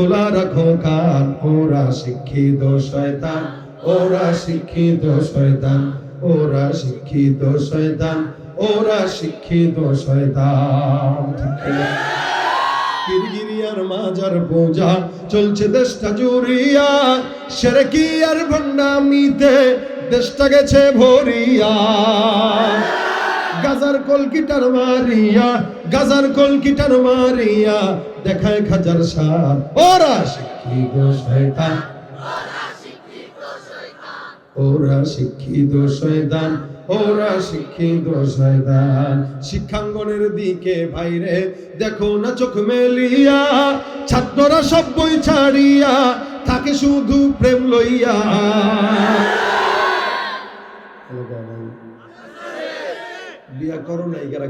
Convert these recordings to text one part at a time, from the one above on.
খোলা রাখো কান, ওরা শিক্ষিত শয়তান, ওরা শিক্ষিত শয়তান, ওরা শিক্ষিত শয়তান, ওরা শিক্ষিত শয়তান ঠিক কিনা? গিরগিরি আর মাজার পূজা চলছে দেশটা জুড়িয়া সেরেকি আর ভণ্ডামিতে দেশটা গেছে ভরিয়া গাজার কলকিটার মারিয়া, গাজার কলকিটার মারিয়া, দেখায় খাজার সার ওরা শিক্ষিত শয়তান। ওরা শিক্ষিত শয়তান। ওরা শিক্ষিত শয়তান। শিক্ষাঙ্গনের দিকে বাইরে দেখো না চোখ মেলিয়া, ছাত্ররা সব বই ছাড়িয়া, থাকে শুধু প্রেম লইয়া। বিয়া করো নাই গারা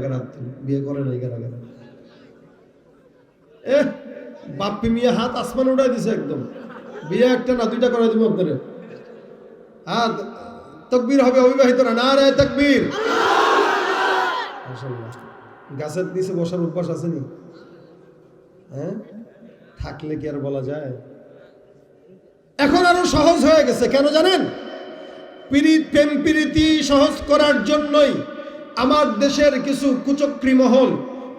বিয়ে করে নাই গারা গারা এ বাপ্পি মিয়া হাত আসমান উড়াই দিছে একদম। বিয়ে একটা না দুইটা করে দিব হ্যাঁ তকবীর হবে অবিবাহিতরা না রে তকবীর। গাছের নিচে বসার অভ্যাস আসেনি হ্যাঁ? থাকলে কি আর বলা যায়? এখন আরও সহজ হয়ে গেছে, কেন জানেন? প্রেম সহজ করার জন্যই আমার দেশের কিছু কুচক্রী মহল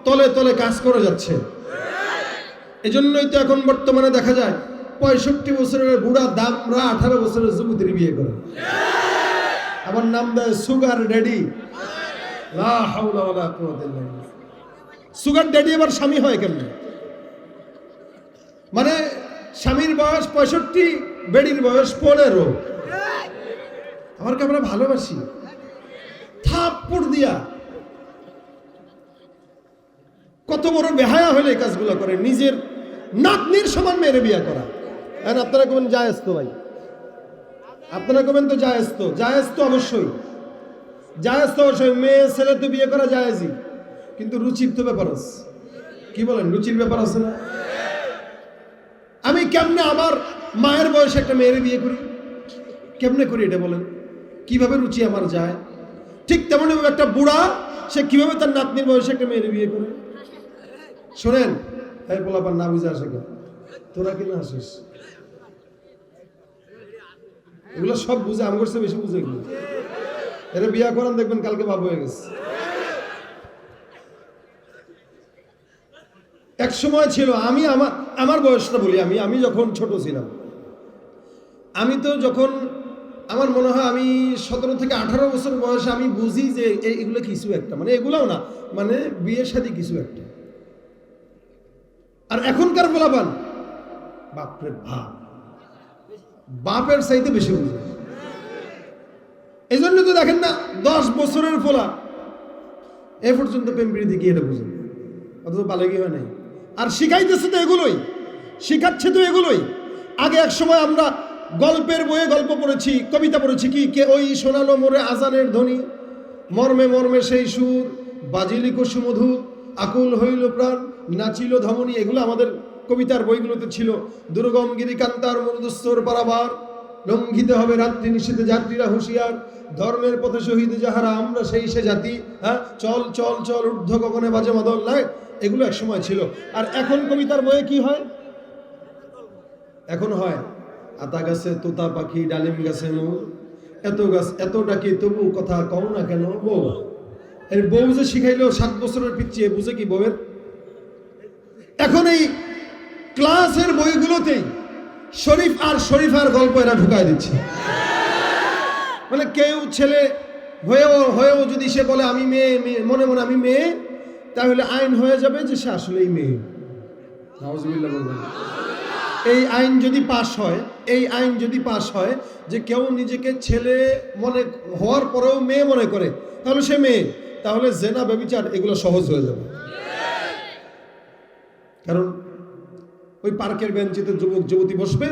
তলে তলে কাজ করে যাচ্ছে। এজন্যই তো এখন বর্তমানে দেখা যায়, পঁয়ষট্টি বছরের বুড়া দামরা আঠারো বছরের যুবতীর বিয়ে করে। আমার নাম দেয় সুগার ড্যাডি। সুগার ড্যাডি আবার স্বামী হয় কেমনে? মানে স্বামীর বয়স পঁয়ষট্টি, বেডির বয়স পনেরো। আমার আমরা ভালোবাসি? থাপ্পড় দিয়া কত বড় বেহায়া হলে এই কাজগুলো করে। নিজের নাতনির সমান মেয়েরে বিয়া করা। আর আপনারা কবেন জায়েজ তো ভাই। আপনারা কবেন তো জায়েজ তো। জায়েজ তো অবশ্যই। জায়েজ তো অবশ্যই। মেয়ে, ছেলে তো বিয়ে করা জায়েজই। কিন্তু রুচির তো ব্যাপার আছে। কি বলেন, রুচির ব্যাপার আছে না? আমি কেমনে আমার মায়ের বয়সে একটা মেয়ের বিয়ে করি? কেমনে করি এটা বলেন? কীভাবে রুচি আমার যায়? ঠিক তেমন একটা বুড়া, সে কীভাবে তার নাতনির বয়সে একটা মেয়ের বিয়ে করে? শোনেন তাই পোলাপার না বুঝে আসে কেন তোরা কি না আসিস? এগুলো সব বুঝে, আমার করছে বেশি বুঝে এগুলো। এরা বিয়া করান, দেখবেন কালকে বাবু হয়ে গেছে। এক সময় ছিল, আমি আমার আমার বয়সটা বলি আমি আমি যখন ছোট ছিলাম, আমি তো যখন আমার মনে হয় আমি সতেরো থেকে আঠারো বছর বয়সে আমি বুঝি যে এগুলো কিছু একটা। মানে এগুলোও না মানে বিয়ের সাথে কিছু একটা। আর এখনকার বলাবান, বাপরে বাপ। বাপের চাইতে বেশি বুঝে। এই জন্য তো দেখেন না, দশ বছরের ফোলা, এ পর্যন্ত প্রেম প্রীতি কি এটা বুঝে অথচ বালেগি হয় নাই। আর শিখাইতেছে তো এগুলোই, শিখাচ্ছে তো এগুলোই। আগে এক সময় আমরা গল্পের বইয়ে গল্প পড়েছি, কবিতা পড়েছি কি? কে ওই শোনালো মোরে আজানের ধ্বনি? মর্মে মর্মে সেই সুর, বাজিলি কুসুমধু আকুল হইল প্রাণ, নাচিল ধমনী, এগুলো আমাদের কবিতার বইগুলোতে ছিল। দুর্গম গিরি কান্তার মরুদস্তর পারাবার, লঙ্ঘিত হবে রাত্রি নিষেধে যাত্রীরা হুঁশিয়ার, ধর্মের পথে শহীদ যাহারা, আমরা সেই সে জাতি হ্যাঁ? চল চল চল, ঊর্ধ্ব গগনে বাজে মাদল, নাই? এগুলো এক সময় ছিল। আর এখন কবিতার বইয়ে কি হয়? এখন হয়। আতা গাছে তোতা পাখি, ডালিম গাছে মৌ। এত গাছ এত ডাকি তবু কথা কও না কেন? বউ। এর বউ যে শিখাইলো সাত বছরের পিছিয়ে বুঝে কি বউয়ের? এখন এই ক্লাসের বইগুলোতেই শরীফ আর শরীফার গল্প এরা ঢুকায় দিচ্ছে। মানে কেউ ছেলে হয়েও হয়েও যদি সে বলে, আমি মেয়ে মেয়ে, মনে মনে আমি মেয়ে, তাহলে আইন হয়ে যাবে যে সে আসলেই মেয়ে। এই আইন যদি পাশ হয়, এই আইন যদি পাশ হয় যে কেউ নিজেকে ছেলে মনে, হওয়ার পরেও মেয়ে মনে করে, তাহলে সে মেয়ে। তাহলে জেনা, ব্যবিচার, এগুলো সহজ হয়ে যাবে। কারণ ওই পার্কের বেঞ্চিতে যুবক, যুবতী বসবে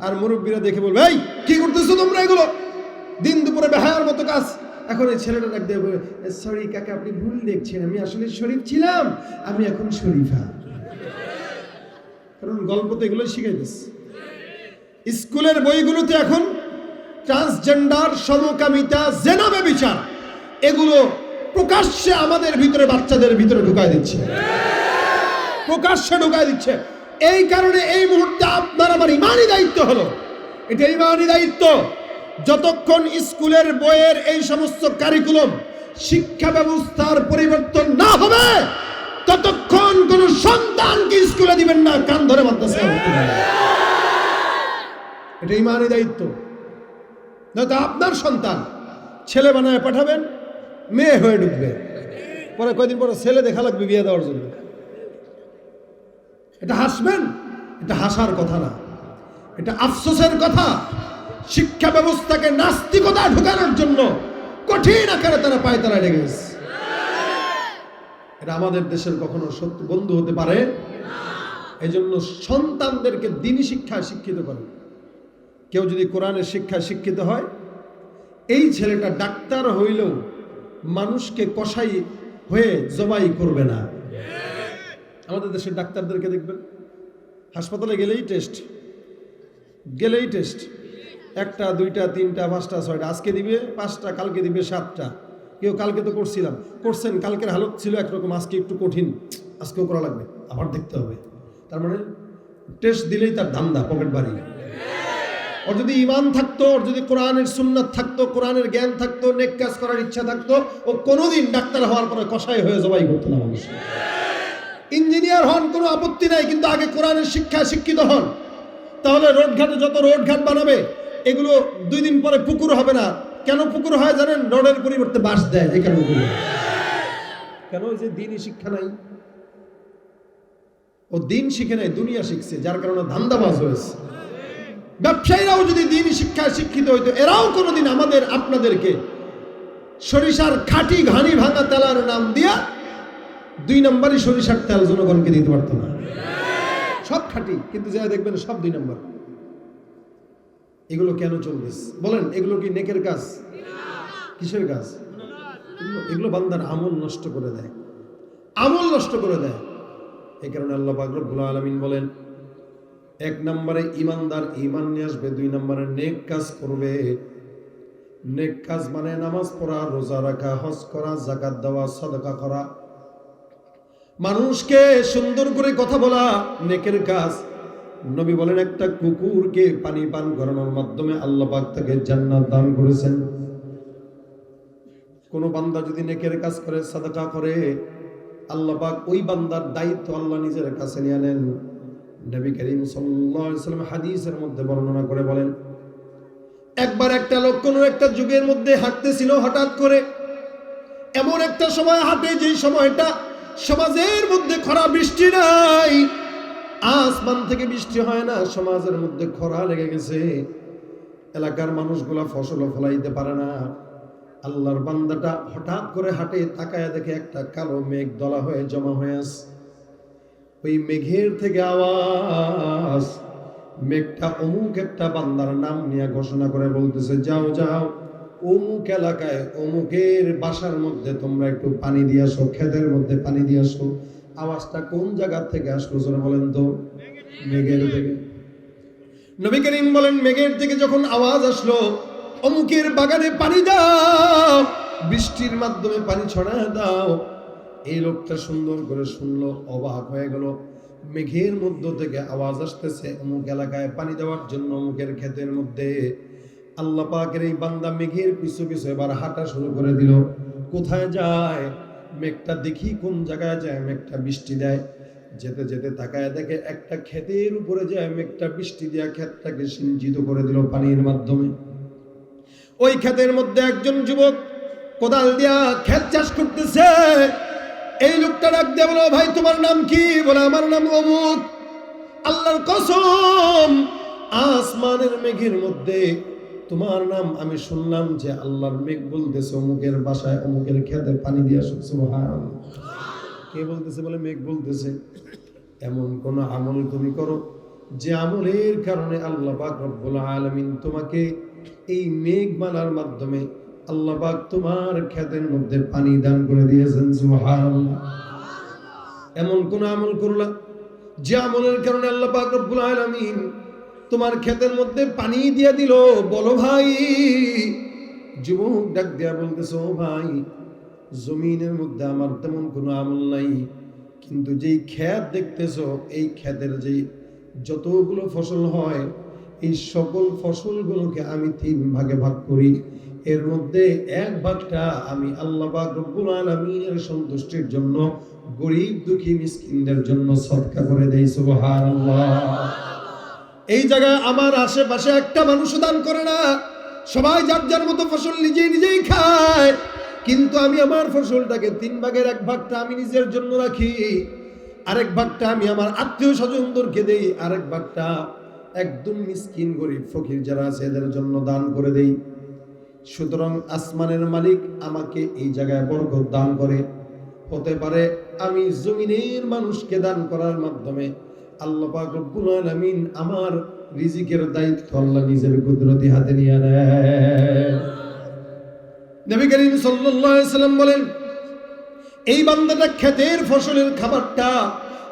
আর মুরব্বীরা দেখে বলবে, এই, কি করতেছো তোমরা এগুলো? দিন দুপুরে বেহায়ার মতো কাজ। এখন এই ছেলেটা ডাক দিয়ে বলে সরি কাকা, আপনি ভুল দেখছেন। আমি আসলে শরীফ ছিলাম। আমি এখন শরীফা। কারণ গল্প তো এগুলোই শিখাইতেছে। স্কুলের বইগুলোতে এখন ট্রান্সজেন্ডার সমকামিতা, জেনাবে বিচার, এগুলো প্রকাশ্যে আমাদের ভিতরে বাচ্চাদের ভিতরে ঢুকায় দিচ্ছে। প্রকাশ্যে ঢুকায় দিচ্ছে। এই কারণে এই মুহূর্তে আপনার আমার ইমানই দায়িত্ব হলো। এটা ইমানই দায়িত্ব। যতক্ষণ স্কুলের বইয়ের এই সমস্ত কারিকুলাম শিক্ষা ব্যবস্থার পরিবর্তন না হবে, ততক্ষণ কোন সন্তানকে দিবেন না, কান ধরে মাদ্রাসায় ভর্তি এটা ইমানই দায়িত্ব। নয়তো আপনার সন্তান ছেলে বানায় পাঠাবেন, মেয়ে হয়ে ঢুকবে। পরে কয়দিন পরে ছেলে দেখা লাগবে বিয়ে দেওয়ার জন্য। এটা হাসবেন? এটা হাসার কথা না। এটা আফসোসের কথা। শিক্ষা ব্যবস্থাকে নাস্তিকতা ঢুকানোর জন্য কঠিন আকারে তারা পায় তারা লেগে গেছে। এটা আমাদের দেশের কখনো সত্য বন্ধু হতে পারে? এই জন্য সন্তানদেরকে দিনী শিক্ষায় শিক্ষিত করেন। কেউ যদি কোরআনের শিক্ষায় শিক্ষিত হয়, এই ছেলেটা ডাক্তার হইলেও মানুষকে কষাই হয়ে জবাই করবে না। আমাদের দেশের ডাক্তারদেরকে দেখবেন, হাসপাতালে গেলেই টেস্ট গেলেই টেস্ট। একটা, দুইটা, তিনটা, পাঁচটা, ছয়টা, আজকে দিবে পাঁচটা, কালকে দিবে সাতটা। কেউ কালকে তো করছিলাম, করছেন, কালকের হালত ছিল একরকম, আজকে একটু কঠিন, আজকেও করা লাগবে, আবার দেখতে হবে। তার মানে টেস্ট দিলেই তার ধান্দা পকেট বাড়ি। ওর যদি ইমান থাকতো, ওর যদি কোরআনের সুন্নাত থাকতো, কোরআনের জ্ঞান থাকতো, নেক কাজ করার ইচ্ছা থাকতো, ও কোনোদিন ডাক্তার হওয়ার পরে কষাই হয়ে জবাই করতো না মানুষ। ইঞ্জিনিয়ার হন, কোনো আপত্তি নাই, কিন্তু আগে কোরআনের শিক্ষা শিক্ষিত হন। তাহলে রোডঘাটে যত রোডঘাট বানাবে, এগুলো দুই দিন পরে পুকুর হবে না। কেন পুকুর হয় জানেন? রোডের পরিবর্তে বাঁশ দেয় এই কারণে কেন? যে দিনই শিক্ষা নাই। ও দিন শিখে নাই দুনিয়া শিখছে, যার কারণে ধান্দাবাজ হয়েছে। ব্যবসায়ীরাও যদি দিন শিক্ষায় শিক্ষিত হইতো, এরাও কোনোদিন আমাদের, আপনাদেরকে সরিষার খাঁটি ঘানি ভাঙা তেলার নাম দিয়া দুই নম্বরই সরিষার তেল জনগণকে দিতে পারতো না। সব খাঁটি, কিন্তু যা দেখবেন সব দুই নম্বর। এগুলো কেন চলতেছে? বলেন, এগুলো কি নেকের কাজ? কিসের কাজ? এগুলো- বান্দার আমল নষ্ট করে দেয়। আমল নষ্ট করে দেয়। এই কারণে আল্লাহ পাক রব্বুল আলামিন বলেন, এক নম্বরে ইমানদার ইমান নিয়ে আসবে, দুই নম্বরে নেক কাজ করবে। নেক কাজ মানে নামাজ পড়া, রোজা রাখা, হজ করা জাকাত দেওয়া, সদকা করা। মানুষকে সুন্দর করে কথা বলা নেকের কাজ। নবী বলেন, একটা কুকুরকে পানি পান করানোর মাধ্যমে আল্লাহ পাক তাকে জান্নাত দান করেছেন। কোন বান্দা যদি নেকের কাজ করে, সাদাকা করে আল্লাহ পাক ওই বান্দার দায়িত্ব আল্লাহ নিজের কাছে নিয়ে নেন। নবী করিম সাল্লাম হাদিসের মধ্যে বর্ণনা করে বলেন, একবার একটা লোক কোন একটা যুগের মধ্যে হাঁটতেছিল হঠাৎ করে। এমন একটা সময় হাঁটে যেই সময়টা সমাজের মধ্যে খরা বৃষ্টি নাই। আসমান থেকে বৃষ্টি হয় না, সমাজের মধ্যে খরা লেগে গেছে। এলাকার মানুষগুলা ফসলও ফলাইতে পারে না। আল্লাহর বান্দাটা হঠাৎ করে হাটে তাকায় দেখে একটা কালো মেঘ দলা হয়ে জমা হয়ে আছে। ওই মেঘের থেকে আওয়াজ, মেঘটা অমুক একটা বান্দার নাম নিয়ে ঘোষণা করে বলতেছে, যাও যাও, অমুক এলাকায়, অমুকের বাসার মধ্যে তোমরা একটু পানি দিয়ে আসো, ক্ষেতের মধ্যে পানি দিয়ে আসো। আওয়াজটা কোন জায়গার থেকে আসলো বলেন তো? মেঘের থেকে নবী করিম বলেন, মেঘের থেকে যখন আওয়াজ আসলো অমুকের বাগানে পানি দাও, বৃষ্টির মাধ্যমে পানি ছড়ায় দাও। এই লোকটা সুন্দর করে শুনলো, অবাক হয়ে গেল। মেঘের মধ্য থেকে আওয়াজ আসতেছে, অমুক এলাকায় পানি দেওয়ার জন্য অমুকের ক্ষেতের মধ্যে। আল্লাহ পাকের এই বান্দা মেঘের পিছু পিছু এবার হাঁটা শুরু করে দিল। কোথায় যায়? মেঘটা দেখি কোন জায়গায় যায়, মেঘটা বৃষ্টি দেয়। যেতে যেতে তাকায় দেখে একটা ক্ষেতের উপরে যায়, মেঘটা বৃষ্টি দিয়া ক্ষেতটাকে সিঞ্চিত করে দিল পানির মাধ্যমে। ওই ক্ষেতের মধ্যে একজন যুবক কোদাল দিয়া ক্ষেত চাষ করতেছে। এই লোকটা ডাক বলো ভাই, তোমার নাম কি? বলে, আমার নাম অমুক। আল্লাহর কসম, আসমানের মেঘের মধ্যে তোমার নাম আমি শুনলাম যে আল্লাহর মেঘ বলতেছে অমুকের বাসায়, অমুকের খেতে পানি দিয়ে সুবহান কে বলতেছে বলে, মেঘ বলতেছে। এমন কোন আমল তুমি করো যে আমলের কারণে আল্লাহ পাক রব্বুল আলামিন তোমাকে এই মেঘমালার মাধ্যমে আল্লাহ পাক তোমার ক্ষেতের মধ্যে পানি দান করে দিয়েছেন এমন কোন আমল করলা? যে আমলের কারণে আল্লাহ পাক রব্বুল আলামিন তোমার ক্ষেতের মধ্যে পানি দিয়ে দিল? বলো ভাই। যুবক ডাক দিয়া বলতেছে, ও ভাই, জমিনের মধ্যে আমার তেমন কোনো আমল নাই। কিন্তু যেই ক্ষেত দেখতেছ, এই ক্ষেতের যে যতগুলো ফসল হয় এই সকল ফসলগুলোকে আমি তিন ভাগে ভাগ করি। এর মধ্যে এক ভাগটা আমি আল্লাহ রব্বুল আলামিনের সন্তুষ্টির জন্য, গরিব দুঃখী মিসকিনদের জন্য সদকা করে দেই, সুবহানাল্লাহ। এই জায়গায় আমার আশেপাশে একটা মানুষ দান করে না। সবাই যার যার মতো ফসল নিজেই নিজেই খায়। কিন্তু আমি আমার ফসলটাকে তিন ভাগের এক ভাগটা আমি নিজের জন্য রাখি। আরেক ভাগটা আমি আমার আত্মীয় স্বজনদেরকে দেই, আরেক ভাগটা একদম মিসকিন গরিব ফকির যারা আছে, এদের জন্য দান করে দেই। সুতরাং আসমানের মালিক আমাকে এই জায়গায় বরকত দান করে। হতে পারে আমি জমিনের মানুষকে দান করার মাধ্যমে আল্লাহ রব্বুল আলামিন আমার রিজিকের দায়িত্ব আল্লাহ নিজের কুদরতি হাতে নিয়ে নেয় নবী করিম সাল্লাল্লাহু আলাইহি বলেন, এই বান্দাটা ক্ষেতের ফসলের খাবারটা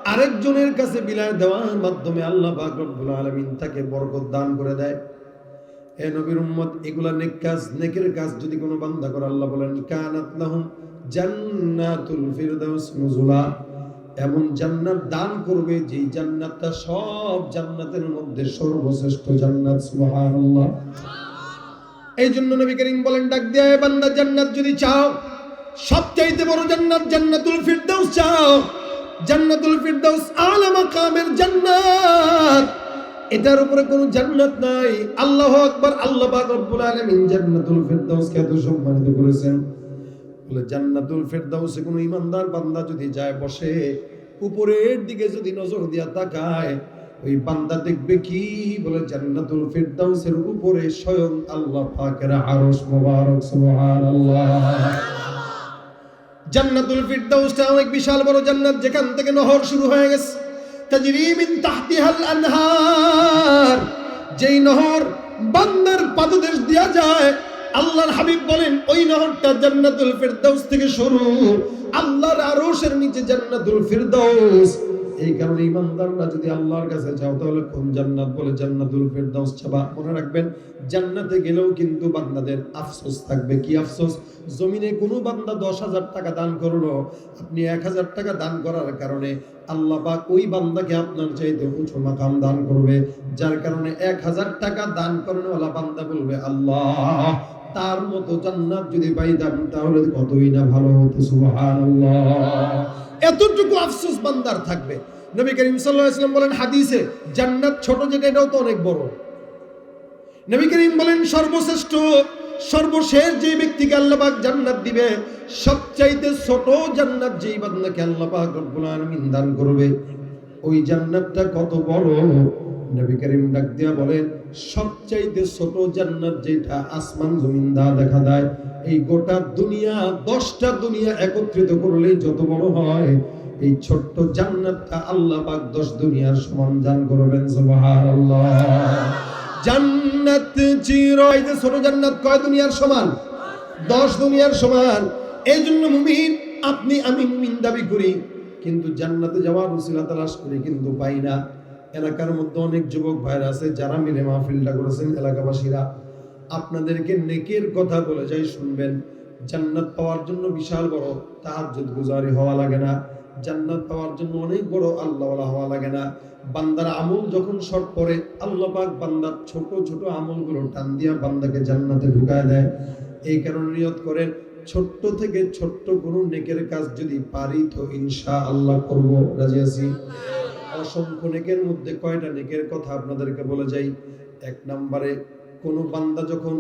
আরেকজনের কাছে বিলায় দেওয়ার মাধ্যমে আল্লাহ রব্বুল আলামিন তাকে বরকত দান করে দেয়। এ নবীর উম্মত, এগুলা নেক কাজ, নেকের কাজ যদি কোনো বান্দা করে, আল্লাহ বলেন, কানাত লাহুম জান্নাতুল ফিরদাউস নুজুলা। এমন জান্নাত দান করবে যেই জান্নাতটা সব জান্নাতের মধ্যে সর্বশ্রেষ্ঠ জান্নাত, সুবহানাল্লাহ। এই জন্য নবী করিম বলেন, ডাক দিয়ে, "এ বান্দা, জান্নাত যদি চাও, সবচাইতে বড় জান্নাত জান্নাতুল ফিরদাউস চাও। জান্নাতুল ফিরদাউস আলা মাকামের জান্নাত। এটার উপরে কোনো জান্নাত নাই। আকবার, আল্লাহ পাক রব্বুল আলামিন জান্নাতুল সম্মানিত করেছেন। বলে, জান্নাতুল ইমানদার বান্দা যদি যায়, বসে, উপরের দিকে যদি নজর দিয়া তাকায়, ওই বান্দা দেখবে কি? বলে, জান্নাতুল ফেরদাউসের উপরে স্বয়ং আল্লাহ পাকের আরশ মোবারক, সুবহানাল্লাহ। জান্নাতুল ফিরদাউসটা অনেক বিশাল বড় জান্নাত, যেখান থেকে নহর শুরু হয়ে গেছে। তাজরিমিন তাহতিহাল আনহার, যেই নহর বান্দার পাদদেশ দেয়া যায়, আল্লাহর হাবিব বলেন, ওই নহরটা জান্নাতুল ফিরদাউস থেকে শুরু, আল্লাহর আরশের নিচে জান্নাতুল ফিরদাউস। এই কারণে ইমানদাররা যদি আল্লাহর কাছে যাও, তাহলে কোন জান্নাত বলে জান্নাতুল ফিরদাউস চাবা? মনে রাখবেন, জান্নাতে গেলেও কিন্তু বান্দাদের আফসোস থাকবে। কি আফসোস? জমিনে কোনো বান্দা দশ হাজার টাকা দান করল, আপনি এক হাজার টাকা দান করার কারণে আল্লাহ পাক ওই বান্দাকে আপনার চাইতে উঁচু মাকাম দান করবে। যার কারণে এক হাজার টাকা দান করানোওয়ালা বান্দা বলবে, আল্লাহ, তার মতো জান্নাত যদি পাইতাম, তাহলে কতই না ভালো হতো, সুবহানাল্লাহ। এতটুকু আফসোস বান্দার থাকবে। নবী করিম সাল্লাম বলেন হাদিসে, জান্নাত ছোট যেটা এটাও তো অনেক বড়। নবী করিম বলেন, সর্বশ্রেষ্ঠ, সর্বশেষ যে ব্যক্তিকে আল্লাপাক জান্নাত দিবে, সবচাইতে ছোট জান্নাত যেই বান্দাকে আল্লাপাক রব্বুল আলামিন দান করবে, ওই জান্নাতটা কত বড়? নবী করিম ডাক দিয়া বলেন, সবচাইতে ছোট জান্নাত যেটা আসমান জমিন দা দেখা দেয় এই গোটা দুনিয়া, দশটা দুনিয়া একত্রিত করলেই যত বড় হয়, এই ছোট্ট জান্নাতটা আল্লাহ পাক দশ দুনিয়ার সমান দান করবেন, সুবহানাল্লাহ। জান্নাত এই যে ছোট জান্নাত, কয় দুনিয়ার সমান? দশ দুনিয়ার সমান। এই জন্য মুমিন, আপনি, আমি মুমিন দাবি করি, কিন্তু জান্নাতে যাওয়ার উসিলা তালাশ করি কিন্তু পাই না। এলাকার মধ্যে অনেক যুবক ভাইরা আছে, যারা মিলে মাহফিলটা করেছেন, এলাকাবাসীরা। আপনাদেরকে নেকের কথা বলে যাই শুনবেন, জান্নাত পাওয়ার জন্য বিশাল বড় তাহাজ্জুদ গুজারি হওয়া লাগে না। জান্নাত পাওয়ার জন্য অনেক বড় আল্লাহওয়ালা হওয়া লাগে না। বান্দার আমল যখন শর্ট পড়ে, আল্লাহ পাক বান্দার ছোট ছোট আমলগুলো টান দিয়া বান্দাকে জান্নাতে ঢুকায় দেয়। এই কারণে নিয়ত করেন, ছোট্ট থেকে ছোট্ট কোনো নেকের কাজ যদি পারি তো ইনশা আল্লাহ করব। রাজি আছি? অসংখ্য নেকের মধ্যে কয়টা নেকের কথা আপনাদেরকে বলে যাই। এক নম্বরে, কোনো বান্দা যখন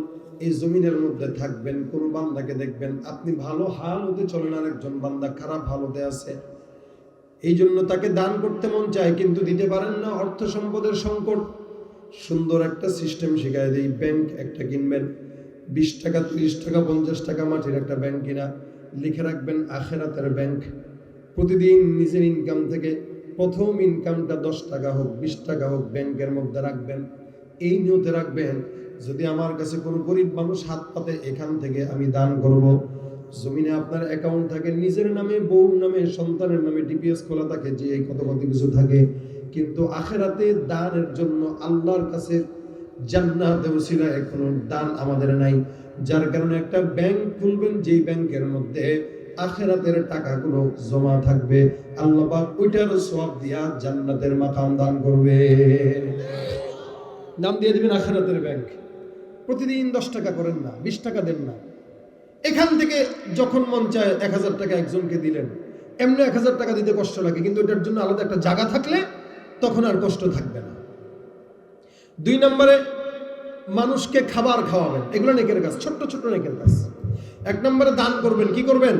এই জমিনের মধ্যে থাকবেন, কোনো বান্দাকে দেখবেন, আপনি ভালো হাল হতে চলেন আর একজন বান্দা খারাপ হাল হতে আছে। এই জন্য তাকে দান করতে মন চায়, কিন্তু দিতে পারেন না অর্থ সম্পদের সংকট। সুন্দর একটা সিস্টেম শিখায় দিই, ব্যাংক একটা কিনবেন, বিশ টাকা, ত্রিশ টাকা, পঞ্চাশ টাকা মাটির একটা ব্যাংক কিনা, লিখে রাখবেন আখেরাতের ব্যাংক। প্রতিদিন নিজের ইনকাম থেকে প্রথম ইনকামটা দশ টাকা হোক, বিশ টাকা হোক ব্যাংকের মধ্যে রাখবেন। এই নিয়তে রাখবেন, যদি আমার কাছে কোনো গরিব মানুষ হাত পাতে, এখান থেকে আমি দান করব। জমিনে আপনার অ্যাকাউন্ট থাকে, নিজের নামে বউ নামে, সন্তানের নামে ডিপিএস খোলা থাকে, যে এই কত কত কিছু থাকে। কিন্তু আখেরাতে দানের জন্য আল্লাহর কাছে জান্নাত ওসিলা এখনও দান আমাদের নাই। যার কারণে একটা ব্যাংক খুলবেন, যেই ব্যাংকের মধ্যে আখেরাতের টাকাগুলো জমা থাকবে। আল্লাহ ওইটার সওয়াব দিয়া জান্নাতের মাকাম দান করবে। নাম দিয়ে দিবেন আখেরাতের ব্যাংক। প্রতিদিন দশ টাকা করেন না, বিশ টাকা দেন না। এখান থেকে যখন মন চায় এক হাজার টাকা একজনকে দিলেন, এমনি এক হাজার টাকা দিতে কষ্ট লাগে, কিন্তু এটার জন্য আলাদা একটা জায়গা থাকলে তখন আর কষ্ট থাকবে না। দুই নম্বরে মানুষকে খাবার খাওয়াবেন, এগুলো নেকের কাজ, ছোট্ট ছোট্ট নেকের কাজ। এক নম্বরে দান করবেন, কি করবেন?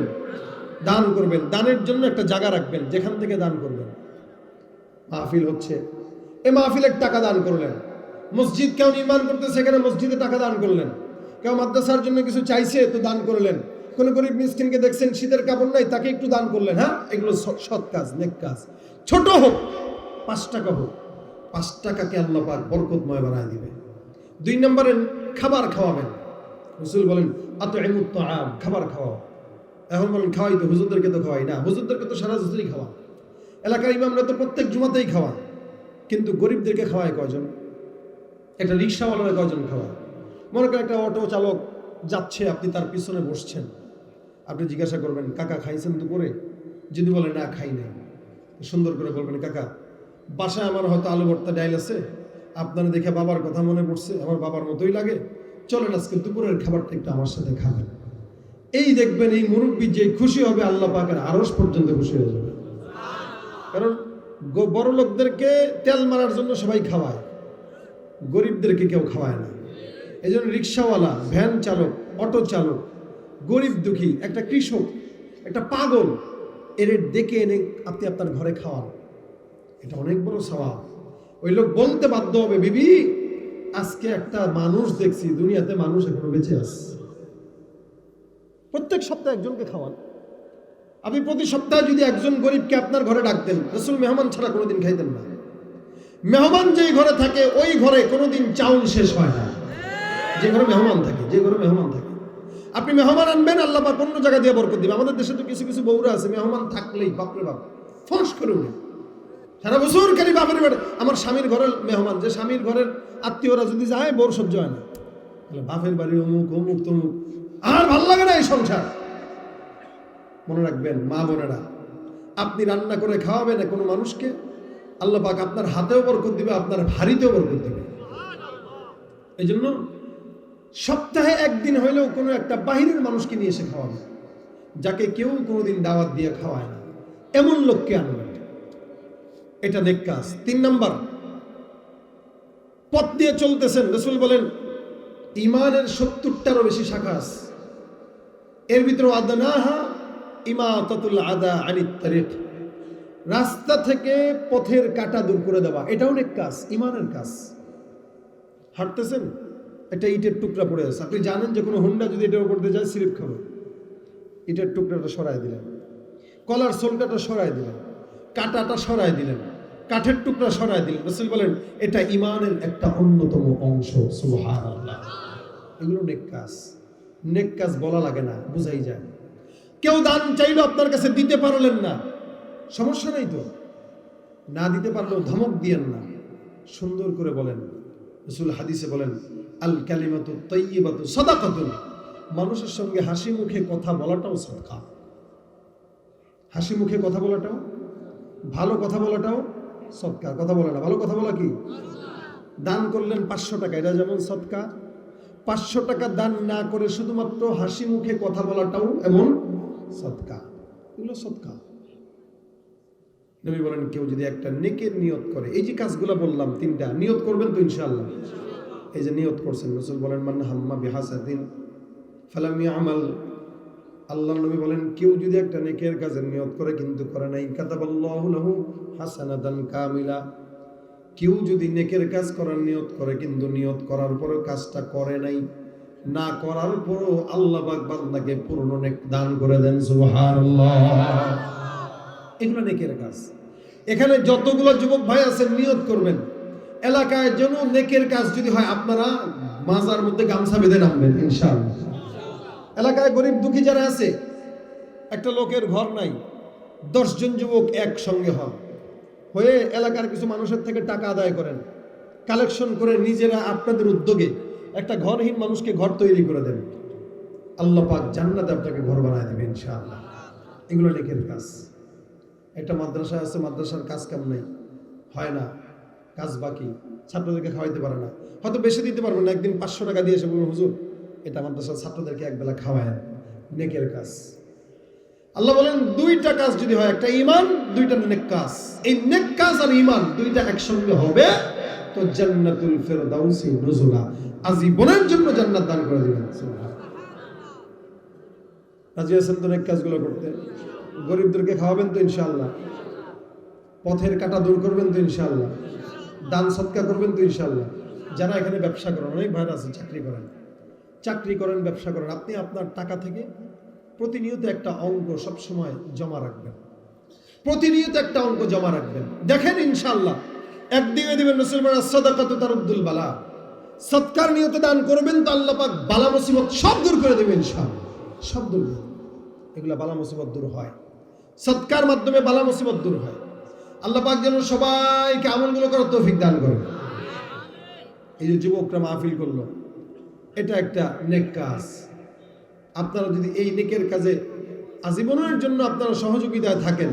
দান করবেন। দানের জন্য একটা জায়গা রাখবেন, যেখান থেকে দান করবেন। মাহফিল হচ্ছে। এ মাহফিলের টাকা দান করলেন। মসজিদ কেউ নির্মাণ করতে সেখানে মসজিদে টাকা দান করলেন। কেউ মাদ্রাসার জন্য কিছু চাইছে, তো দান করলেন। কোন গরিব মিসকিনকে দেখছেন, শীতের কাপড় নাই, তাকে একটু দান করলেন হ্যাঁ? এগুলো সৎ কাজ, নেক কাজ। ছোট হোক, পাঁচ টাকা হোক, পাঁচ টাকাকে আল্লাহ পাক বরকতময় বানায় দিবে দুই নম্বরে খাবার খাওয়াবেন। রসুল বলেন আত এমুত্ত আম খাবার খাওয়াও। এখন বলেন, খাওয়াই তো, হুজুরদেরকে তো খাওয়াই না। হুজুরদেরকে তো সারা হুজুরই খাওয়া। এলাকার ইমামরা তো প্রত্যেক জুমাতেই খাওয়া কিন্তু গরিবদেরকে খাওয়ায় কয়জন? একটা রিক্সাওয়ালারা কয়জন খাওয়ায়? মনে করেন একটা অটো চালক যাচ্ছে, আপনি তার পিছনে বসছেন। আপনি জিজ্ঞাসা করবেন, কাকা, খাইছেন দুপুরে? যদি বলে, না, খাই নাই। সুন্দর করে বলবেন, কাকা, বাসায় আমার হয়তো আলু ভর্তা ডাইল আছে। আপনারা দেখে বাবার কথা মনে পড়ছে, আমার বাবার মতোই লাগে। চলেন আজকে দুপুরের খাবারটা একটু আমার সাথে খাবেন। এই দেখবেন এই মুরব্বী যে খুশি হবে আল্লাহ পাকের আরস পর্যন্ত খুশি হয়ে যাবে। কারণ বড় লোকদেরকে তেল মারার জন্য সবাই খাওয়ায়, গরিবদেরকে কেউ খাওয়ায় না। এই জন্য রিক্সাওয়ালা, ভ্যান চালক, অটো চালক, গরিব দুঃখী, একটা কৃষক, একটা পাগল, এর ডেকে এনে আপনি আপনার ঘরে খাওয়ান। এটা অনেক বড় স্বভাব ওই লোক বলতে বাধ্য হবে, বিবি আজকে একটা মানুষ দেখছি, দুনিয়াতে মানুষ এখনও বেঁচে আছে। প্রত্যেক সপ্তাহে একজনকে খাওয়ান। আপনি প্রতি সপ্তাহে যদি একজন গরিবকে আপনার ঘরে ডাকতেন রসুল মেহমান ছাড়া কোনোদিন খাইতেন না। মেহমান যেই ঘরে থাকে, ওই ঘরে কোনোদিন চাউল শেষ হয় না। যে ঘরে মেহমান থাকে, যে ঘরে মেহমান থাকে। আপনি মেহমান আনবেন, আল্লাহ অন্য জায়গা দিয়ে বরকত দিবে। আমাদের দেশে তো কিছু কিছু বউরা আছে, মেহমান থাকলেই বাপরে বাপ, ফস করে উঠে। সারা বছর খালি বাপের বাড়ি। আমার স্বামীর ঘরের মেহমান, যে স্বামীর ঘরের আত্মীয়রা যদি যায়, বোর সহ্য হয় না। তাহলে বাপের বাড়ি অমুক অমুক, তমুক। আর ভালো লাগে না এই সংসার। মনে রাখবেন, মা বোনেরা, আপনি রান্না করে খাওয়াবেন না কোনো মানুষকে, আল্লাহ পাক আপনার হাতেও বরকত দিবে, আপনার ভারিতেও বরকত দিবে। এই জন্য সপ্তাহে একদিন হইলেও কোনো একটা বাহিরের মানুষকে নিয়ে এসে খাওয়াবে যাকে কেউ কোনোদিন দাওয়াত দিয়ে খাওয়ায় না। এমন লোককে আনবেন। এটা নেক কাজ। তিন নাম্বার, পথ দিয়ে চলতেছেন। রসুল বলেন ইমানের সত্তরটারও বেশি শাখা আছে। এর ভিতরে আদনাহা ইমাতাতুল আদা আনিত রাস্তা থেকে পথের কাটা দূর করে দেওয়া, এটাও অনেক কাজ ইমানের কাজ। হাঁটতেছেন? একটা ইটের টুকরা পড়ে আছে। আপনি জানেন যে কোনো হুন্ডা যদি এটার উপর দিয়ে যায় স্লিপ খাবে। ইটের টুকরাটা সরাই দিলেন। কলার সোলকাটা সরাই দিলেন। কাটাটা সরাই দিলেন। কাঠের টুকরা সরাই দিলেন। রসুল বলেন, এটা ইমানের একটা অন্যতম অংশ। সুবহানাল্লাহ। এগুলো নেক কাজ। নেক কাজ বলা লাগে না, বুঝাই যায়। কেউ দান চাইলো আপনার কাছে দিতে পারলেন না। সমস্যা নেই তো? না দিতে পারলেও ধমক দিয়েন না। সুন্দর করে বলেন। রসুল হাদিসে বলেন, আল কালিমাতু তৈবাতু সদাকাতুন। মানুষের সঙ্গে হাসি মুখে কথা বলাটাও সদকা। হাসি মুখে কথা বলাটাও, ভালো কথা বলাটাও সৎকা। কথা বলে না, ভালো কথা বলা কি? দান করলেন পাঁচশো টাকা, এটা যেমন সৎকা। পাঁচশো টাকা দান না করে শুধুমাত্র হাসি মুখে কথা বলাটাও এমন সৎকা। এগুলো সৎকা। নবী বলেন, কেউ যদি একটা নেকের নিয়ত করে, এই যে কাজগুলো বললাম, তিনটা, নিয়ত করবেন তো ইনশাল্লাহ এই যে নিয়ত করছেন, রসুল বলেন, মান হাম্মা বিহাসাদিন ফালাম আমাল আল্লাহ নবী বলেন, কেউ যদি একটা নেকের কাজের নিয়ত করে কিন্তু করে নাই, কাতাবাল্লাহু লাহু হাসানাতান কামিলা। কেউ যদি নেকের কাজ করার নিয়ত করে কিন্তু নিয়ত করার পরেও কাজটা করে নাই, না করার পরও আল্লাহ পাক বান্দাকে পূর্ণ নেক দান করে দেন, সুবহানাল্লাহ। এগুলো নেকের কাজ। এখানে যতগুলো যুবক ভাই আছেন, নিয়ত করবেন। এলাকায় যেন নেকের কাজ যদি হয়, আপনারা মাজার মধ্যে গামছা বেঁধে নামবেন, ইনশাআল্লাহ। এলাকায় গরিব দুঃখী যারা আছে, একটা লোকের ঘর নাই, দশজন যুবক একসঙ্গে হন। হয়ে এলাকার কিছু মানুষের থেকে টাকা আদায় করেন। কালেকশন করে নিজেরা আপনাদের উদ্যোগে একটা ঘরহীন মানুষকে ঘর তৈরি করে দেন। আল্লাহ পাক জান্নাতে আপনাকে ঘর বানায় দেবে, ইনশাআল্লাহ। এগুলো নেকের কাজ। একটা মাদ্রাসা আছে, মাদ্রাসার কাজ কাম নেই? হয় না। কাজ বাকি। ছাত্রদেরকে খাওয়াইতে পারে না। হয়তো বেশি দিতে পারবেন না, একদিন পাঁচশো টাকা দিয়ে এসে বলবেন হুজুর এটা মাদ্রাসার ছাত্রদেরকে একবেলা খাওয়ায় নেকের কাজ। আল্লাহ বলেন, দুইটা কাজ যদি হয়, একটা ইমান দুইটা নেক কাজ। এই নেক কাজ আর ইমান দুইটা একসঙ্গে হবে তো জান্নাতুল ফেরদাউসি নুজুলা। আজীবনের জন্য জান্নাত দান করে দিবেন। রাজি আছেন তো নেক কাজগুলো করতে? গরিবদেরকে খাওয়াবেন তো ইনশাআল্লাহ। পথের কাটা দূর করবেন তো ইনশাআল্লাহ। দান সৎকা করবেন তো ইনশাআল্লাহ। যারা এখানে ব্যবসা করেন, অনেক ভাইরা আছে, চাকরি করেন। চাকরি করেন, ব্যবসা করেন, আপনি আপনার টাকা থেকে প্রতিনিয়ত একটা অঙ্ক সবসময় জমা রাখবেন। প্রতিনিয়ত একটা অঙ্ক জমা রাখবেন। দেখেন ইনশাল্লাহ একদিকে দিবেন মুসলমান সদাকাত তারুদ্দুল বালা। সৎকার নিয়ত দান করবেন তো আল্লাহ পাক বালা মুসিবত সব দূর করে দেবেন ইনশাআল্লাহ। সব দূর। এগুলা বালা মুসিবত দূর হয়। সৎকার মাধ্যমে বালা মুসিবত দূর হয়। আল্লাহ পাক যেন সবাইকে আমলগুলো করার তৌফিক দান করে এই যে যুবকরা মাহফিল করল এটা একটা নেক কাজ। আপনারা যদি এই নেকের কাজে আজীবনের জন্য আপনারা সহযোগিতায় থাকেন,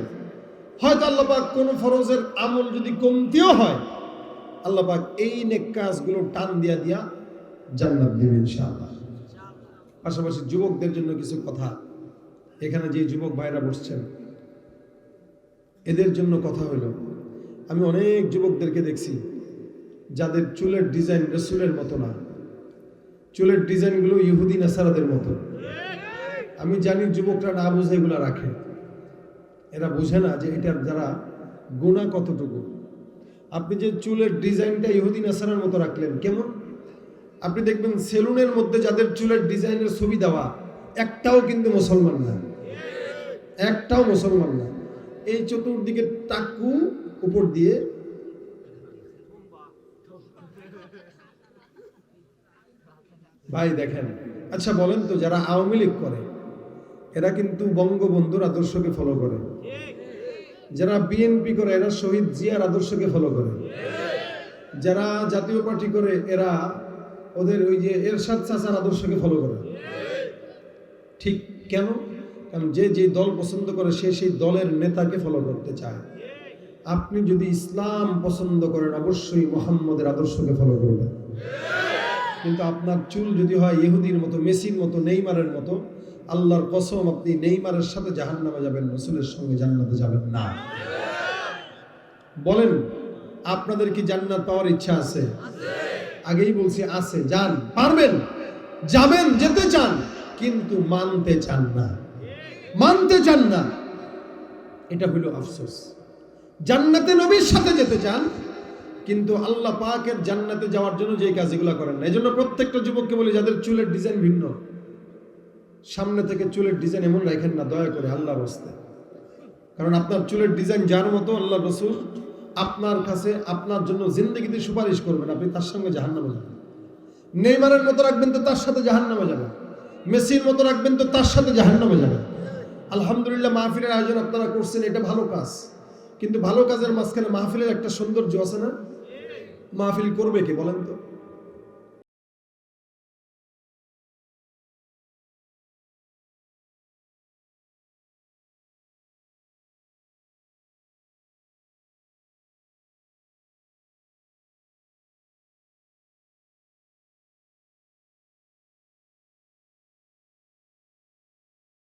হয়তো আল্লাপাক কোনো ফরজের আমল যদি কমতিও হয় আল্লাপাক এই নেক কাজগুলো টান দিয়া দিয়া জান্নাত দেবে ইনশাআল্লাহ। পাশাপাশি যুবকদের জন্য কিছু কথা। এখানে যে যুবক ভাইরা বসছেন, এদের জন্য কথা হলো, আমি অনেক যুবকদেরকে দেখছি, যাদের চুলের ডিজাইন রসুলের মতো না। চুলের ডিজাইনগুলো ইহুদি নাসারাদের মতো। আমি জানি যুবকরা না বুঝে এগুলো রাখে। এরা বুঝে না যে এটার দ্বারা গুণা কতটুকু। আপনি যে চুলের ডিজাইনটা ইহুদি নাসারার মতো রাখলেন, কেমন? আপনি দেখবেন সেলুনের মধ্যে যাদের চুলের ডিজাইনের ছবি দেওয়া, একটাও কিন্তু মুসলমান না। একটাও মুসলমান না। এই চতুর্দিকে টাকু উপর দিয়ে ভাই দেখেন। আচ্ছা বলেন তো, যারা আওয়ামী লীগ করে, এরা কিন্তু বঙ্গবন্ধুর আদর্শকে ফলো করে। যারা বিএনপি করে, এরা শহীদ জিয়ার আদর্শকে ফলো করে। যারা জাতীয় পার্টি করে, এরা ওদের ওই যে এরশাদ চাচার আদর্শকে ফলো করে। ঠিক কেন? কারণ যে যে দল পছন্দ করে, সে সেই দলের নেতাকে ফলো করতে চায়। আপনি যদি ইসলাম পছন্দ করেন, অবশ্যই মোহাম্মদের আদর্শকে ফলো করবেন। কিন্তু আপনার চুল যদি হয় ইহুদির মতো, মেসির মতো, নেইমারের মতো, আল্লাহর কসম আপনি নেইমারের সাথে জাহান নামে যাবেন, রসুলের সঙ্গে জান্নাতে যাবেন না। বলেন, আপনাদের কি জান্নাত পাওয়ার ইচ্ছা আছে? আগেই বলছি আছে, যান, পারবেন, যাবেন, যেতে চান, কিন্তু মানতে চান না। মানতে চান না। এটা হইল আফসোস। জান্নাতে নবীর সাথে যেতে চান কিন্তু আল্লাহ পাকের জান্নাতে যাওয়ার জন্য যে কাজগুলো করেন না। এই জন্য প্রত্যেকটা যুবককে বলি, যাদের চুলের ডিজাইন ভিন্ন, সামনে থেকে চুলের ডিজাইন এমন রাখেন না, দয়া করে আল্লাহর হস্তে। কারণ আপনার চুলের ডিজাইন যার মতো আল্লাহ রসুল, আপনার কাছে আপনার জন্য জিন্দগিতে সুপারিশ করবেন, আপনি তার সঙ্গে জাহান্নামে যাবেন। নেইমারের মতো রাখবেন তো তার সাথে জাহান্নামে যাবেন। মেসির মতো রাখবেন তো তার সাথে জাহান্নামে যাবেন। আলহামদুলিল্লাহ মাহফিলের আয়োজন আপনারা করছেন, এটা ভালো কাজ। কিন্তু ভালো কাজের মাঝখানে মাহফিলের একটা সৌন্দর্য আছে না? মাহফিল করবে কি বলেন তো?